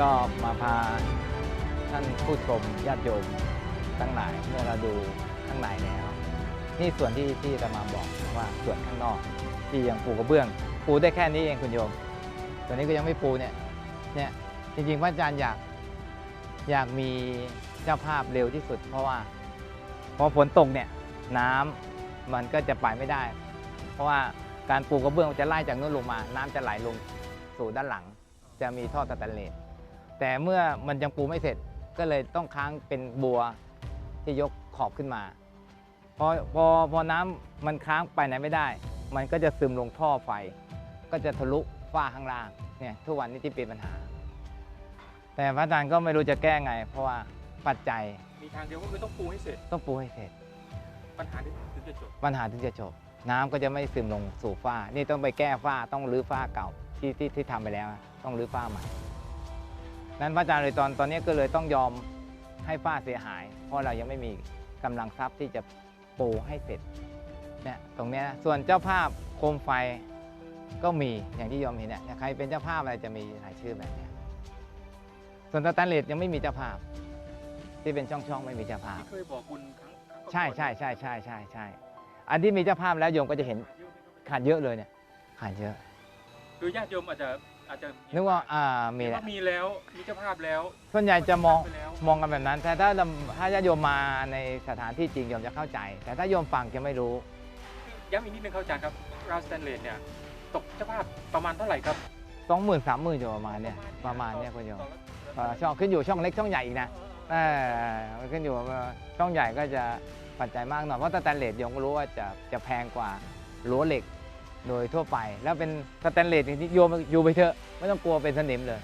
ก็มาพาท่านผู้ชมญาติโยมทั้งหลายเมื่อเราดูข้างในแล้วนี่ส่วนที่ที่จะมาบอกว่าส่วนข้างนอก ที่ยังปูกระเบื้อง ปูได้แค่นี้เองคุณโยมตัวนี้ก็ยังไม่ปูเนี่ยเนี่ยจริงๆพระอาจารย์อยากอยากมีเจ้าภาพเร็วที่สุด เพราะว่าพอฝนตกเนี่ยน้ำมันก็จะไปไม่ได้ เพราะว่าการปูกระเบื้องมันจะไล่จากนู้นลงมา น้ำจะไหลลงสู่ด้านหลัง จะมีท่อสแตนเลส แต่เมื่อมันยังปูไม่เสร็จก็เลยต้องค้างเป็นบัวที่ยกขอบขึ้นมาพอพอพอน้ำมันค้างไปไหนไม่ได้ มันก็จะซึมลงท่อไฟ ก็จะทะลุฝ้าข้างล่างเนี่ยทุกวันนี้ที่เป็นปัญหา แต่พระอาจารย์ก็ไม่รู้จะแก้ไง เพราะว่าปัจจัยมีทางเดียวก็คือต้องปูให้เสร็จ ต้องปูให้เสร็จ ปัญหาที่ถึงจะจบปัญหาถึงจะจบ น้ำก็จะไม่ซึมลงสู่ฝ้า นี่ต้องไปแก้ฝ้าต้องรื้อฝ้าเก่าที่ที่ที่ทำไปแล้วนะต้องรื้อฝ้าใหม่ นั้นพระอาจารย์เลยตอนตอนนี้ก็เลยต้องยอมให้ฝ้าเสียหาย เพราะเรายังไม่มีกำลังทรัพย์ที่จะปูให้เสร็จเนี่ยตรงเนี้ยนะส่วนเจ้าภาพโคมไฟก็มีอย่างที่โยมเห็นเนี่ยใครเป็นเจ้าภาพอะไรจะมีรายชื่อแบบเนี้ยส่วนสแตนเลสยังไม่มีเจ้าภาพ ที่เป็นช่องๆไม่มีเจ้าภาพที่เคยบอกคุณครั้งครั้งก่อนๆใช่ใช่ใช่ใช่ใช่ใช่อันที่มีเจ้าภาพแล้วโยมก็จะเห็นขาดเยอะเลยเนี่ยขาดเยอะคือญาติโยมอาจจะ อาจจะนึกว่าอ่ามีมีแหว่าละมีแล้วมีเจ้าภาพแล้ว ส่วนใหญ่จะมองไปแล้ว มองกันแบบนั้น แต่ถ้าเราถ้าญาติโยมมาในสถานที่จริงโยมจะเข้าใจ แต่ถ้าโยมฟังจะไม่รู้ ย้ำอีกนิดนึงครับอาจารย์ครับราวสแตนเลสเนี่ยตกเจ้าภาพประมาณเท่าไหร่ครับสองหมื่นสามหมื่นโยมประมาณเนี่ยประมาณเนี่ยคุณโยมต่อละเอ่อช่องขึ้นอยู่ช่องเล็กช่องใหญ่อีกนะเออมันขึ้นอยู่ว่าช่องใหญ่ก็จะปัจจัยมากหน่อยเพราะสแตนเลสโยมก็รู้ว่าจะจะแพงกว่ารั้วเหล็ก โดยทั่วไป แล้วเป็นสแตนเลสที่โยมอยู่ไปเถอะไม่ต้องกลัวเป็นสนิมเลย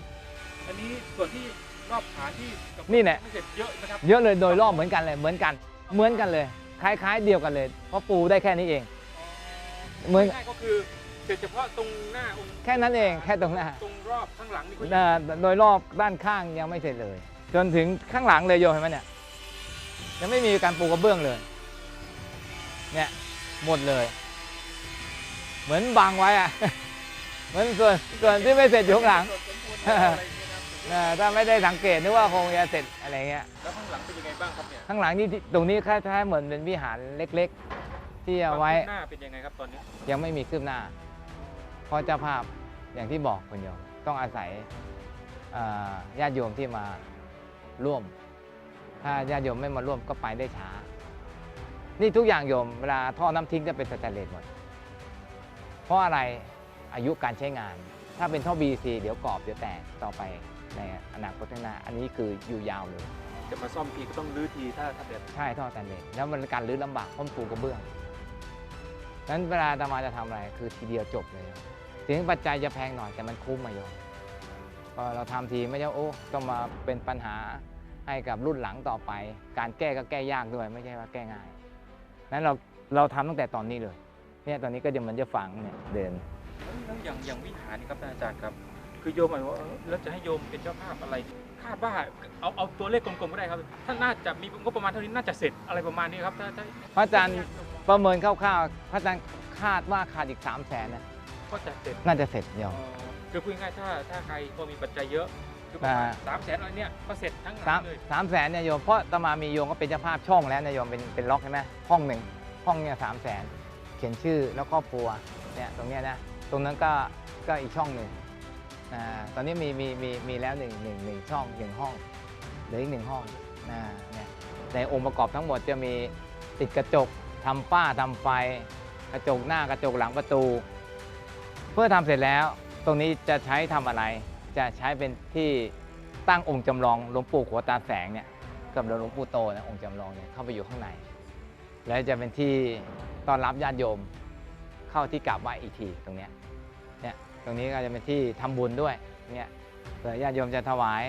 อันนี้ส่วนที่รอบฐานที่กับนี่แหละ ไม่เสร็จเยอะนะครับเยอะเลยโดยรอบเหมือนกันเลยเหมือนกัน เหมือนกันเลย คล้ายๆ เดียวกันเลย เพราะปูได้แค่นี้เอง เหมือน ง่ายๆก็คือเสร็จเฉพาะตรงหน้าองค์แค่นั้นเองแค่ตรงหน้า ตรงรอบข้างหลังนี่ก็เอ่อโดยรอบด้านข้างยังไม่เสร็จเลย จนถึงข้างหลังเลยโยมเห็นไหมเนี่ยยังไม่มีการปูกระเบื้องเลย เนี่ยหมดเลย เหมือนบังไว้อะเหมือนส่วนส่วนที่ไม่เสร็จอยู่ข้างหลังส่วนสมบูรณ์อะไรอย่างเงี้ยนะเอ่อถ้าไม่ได้สังเกตนึกว่าคงจะเสร็จอะไรเงี้ย แล้วข้างหลังเป็นยังไงบ้างครับเนี่ยข้างหลังนี่ที่ตรงนี้คล้ายๆเหมือนเป็นวิหารเล็กๆ ที่เอาไว้หน้าเป็นยังไงครับตอนนี้ ยังไม่มีคืบหน้า เพราะเจ้าภาพอย่างที่บอกคุณโยมต้องอาศัยเอ่อญาติโยมที่มาร่วม ถ้าญาติโยมไม่มาร่วมก็ไปได้ช้า นี่ทุกอย่างโยมเวลาท่อน้ำทิ้งจะเป็นสแตนเลสหมด เพราะอะไรอายุการใช้งาน ถ้าเป็นท่อ BC เดี๋ยวกรอบเดี๋ยวแตกต่อไปในอนาคตข้างหน้าอันนี้คืออยู่ยาวเลยจะมาซ่อมทีก็ต้องรื้อทีถ้าถ้าแบบใช่ท่อสแตนเลสแล้วมันการรื้อลำบากเพราะมันปูกระเบื้องนั้นเวลาอาตมาจะทำอะไรคือทีเดียวจบเลยถึงปัจจัยจะแพงหน่อยแต่มันคุ้มมาโยมพอเราทำทีไม่ใช่โอ้ต้องมาเป็นปัญหาให้กับรุ่นหลังต่อไป การแก้ก็แก้ยากด้วยไม่ใช่ว่าแก้ง่ายนั้นเราเราทำตั้งแต่ตอนนี้เลย เนี่ยตอนนี้ก็จะเหมันจะฝังเนี่ยเดินแล้วอย่างอย่างวิหารนี่ครับท่านอาจารย์ครับ คือโยมหมายว่าเออแล้วจะให้โยมเป็นเจ้าภาพอะไร คาดว่าเอาเอาตัวเลขกลมๆก็ได้ครับท่านน่าจะมีงบประมาณเท่านี้น่าจะเสร็จอะไรประมาณนี้ครับถ้าถ้าพระอาจารย์ประเมินคร่าวๆพระอาจารย์คาดว่าขาดอีก3 0 0แสนนะก็จะเสร็จน่าจะเสร็จโยมเอ่อคือพูดง่ายๆถ้าถ้าใครพอมีปัจจัยเยอะคือประมาณอ่าสามแสนอะไรเนี่ยก็เสร็จทั้งหสาลัมงเลยสามแสนเนี่ยโยมเพราะตมามีโยมก็เป็นเจ้าภาพช่องแล้วนะโยมเป็นเป็นล็อกใช่ไหมห้องหนึ่งห้องเนี่ยสามแสน เขียนชื่อแล้วครอบครัวเนี่ยตรงเนี้ยนะตรงนั้นก็ก็อีกช่องหนึ่งอ่าตอนนี้มีมีมีมีแล้วหนึ่งหนึ่งหนึ่งช่องหนึ่งห้องเหลืออีกหนึ่งห้องนะเนี่ยในองค์ประกอบทั้งหมดจะมีติดกระจกทำฝ้าทำไฟ กระจกหน้ากระจกหลังประตู เพื่อทำเสร็จแล้ว ตรงนี้จะใช้ทำอะไร จะใช้เป็นที่ตั้งองค์จำลองหลวงปู่ขัวตาแสงเนี่ยกับหลวงปู่โตนะองค์จำลองเนี่ยเข้าไปอยู่ข้างใน แล้วจะเป็นที่ต้อนรับญาติโยมเข้าที่กราบไหว้อีกทีตรงนี้เนี่ยตรงนี้ก็จะเป็นที่ทำบุญด้วยเนี่ยเผื่อญาติโยมจะถวาย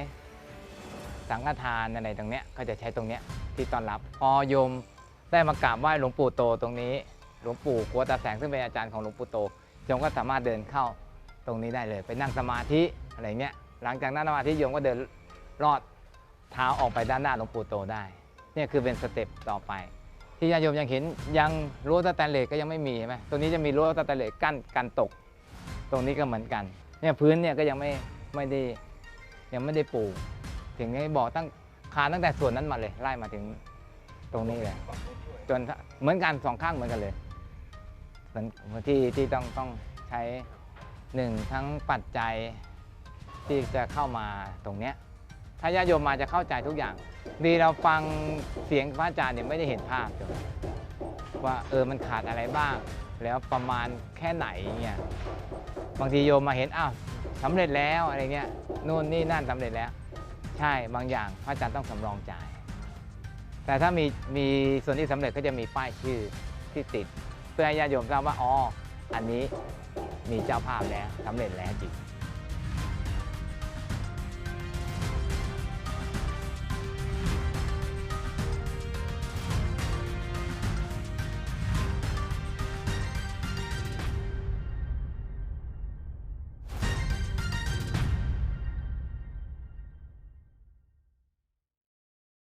สังฆทานอะไรตรงเนี้ยก็จะใช้ตรงเนี้ยที่ต้อนรับพอโยมได้มากราบไหว้หลวงปู่โตตรงนี้ หลวงปู่ขัวตาแสงซึ่งเป็นอาจารย์ของหลวงปู่โตโยมก็สามารถเดินเข้าตรงนี้ได้เลย ไปนั่งสมาธิอะไรเงี้ยหลังจากนั่งสมาธิโยมก็เดินลอดเท้าออกไปด้านหน้าหลวงปู่โตได้ เนี่ยคือเป็นสเต็ปต่อไป ที่ญาติโยมยังเห็นยังรั้วสแตนเลสก็ยังไม่มีใช่ไหมตรงนี้จะมีรั้วสแตนเลสกั้นกันตก ตรงนี้ก็เหมือนกันเนี่ยพื้นเนี่ยก็ยังไม่ไม่ได้ยังไม่ได้ปลูกถึงได้บอกตั้งคานตั้งแต่ส่วนนั้นมาเลยไล่มาถึงตรงนี้เลยจนเหมือนกันสองข้างเหมือนกันเลยเหมือนที่ที่ต้องต้องใช้หนึ่งทั้งปัจจัยที่จะเข้ามาตรงเนี้ย ถ้าญาติโยมมาจะเข้าใจทุกอย่าง ดีเราฟังเสียงพระอาจารย์เนี่ยไม่ได้เห็นภาพว่าเออมันขาดอะไรบ้าง แล้วประมาณแค่ไหนเงี้ยบางทีโยมมาเห็นอ้าวสำเร็จแล้วอะไรเงี้ยนู่นนี่นั่นสำเร็จแล้ว ใช่บางอย่างพระอาจารย์ต้องสำรองจ่าย แต่ถ้ามีมีส่วนที่สำเร็จก็จะมีป้ายชื่อที่ติด เพื่อให้ญาติโยมทราบว่าอ๋ออันนี้มีเจ้าภาพแล้วสำเร็จแล้วจริง